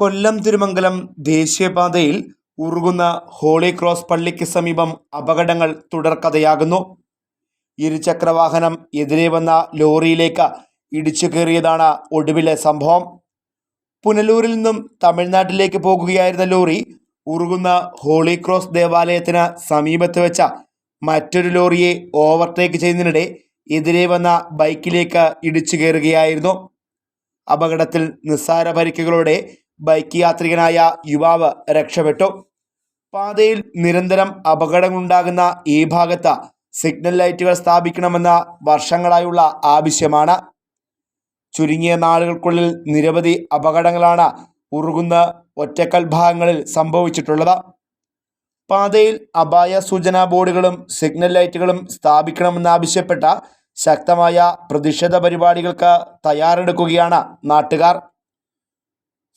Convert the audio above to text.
കൊല്ലം തിരുമംഗലം ദേശീയപാതയിൽ Urukunnu holy cross പള്ളിക്ക് സമീപം അപകടങ്ങൾ തുടർക്കഥയാകുന്നു. ഇരുചക്രവാഹനം എതിരെ വന്ന ലോറിയിലേക്ക് ഇടിച്ചു കയറിയതാണ് ഒടുവിലെ സംഭവം. പുനലൂരിൽ നിന്നും തമിഴ്നാട്ടിലേക്ക് പോകുകയായിരുന്ന ലോറി ഉറുകുന്ന ഹോളി ക്രോസ് ദേവാലയത്തിന് സമീപത്ത് വെച്ച മറ്റൊരു ലോറിയെ ഓവർടേക്ക് ചെയ്യുന്നതിനിടെ എതിരെ വന്ന ബൈക്കിലേക്ക് ഇടിച്ചു കയറുകയായിരുന്നു. അപകടത്തിൽ നിസ്സാര പരിക്കുകളോടെ ബൈക്ക് യാത്രികനായ യുവാവ് രക്ഷപ്പെട്ടു. പാതയിൽ നിരന്തരം അപകടങ്ങളുണ്ടാകുന്ന ഈ ഭാഗത്ത് സിഗ്നൽ ലൈറ്റുകൾ സ്ഥാപിക്കണമെന്ന വർഷങ്ങളായുള്ള ആവശ്യമാണ്. ചുരുങ്ങിയ നാളുകൾക്കുള്ളിൽ നിരവധി അപകടങ്ങളാണ് ഉറുകുന്ന ഒറ്റക്കൽ ഭാഗങ്ങളിൽ സംഭവിച്ചിട്ടുള്ളത്. പാതയിൽ അപായ സൂചനാ ബോർഡുകളും സിഗ്നൽ ലൈറ്റുകളും സ്ഥാപിക്കണമെന്നാവശ്യപ്പെട്ട ശക്തമായ പ്രതിഷേധ പരിപാടികൾക്ക് തയ്യാറെടുക്കുകയാണ് നാട്ടുകാർ.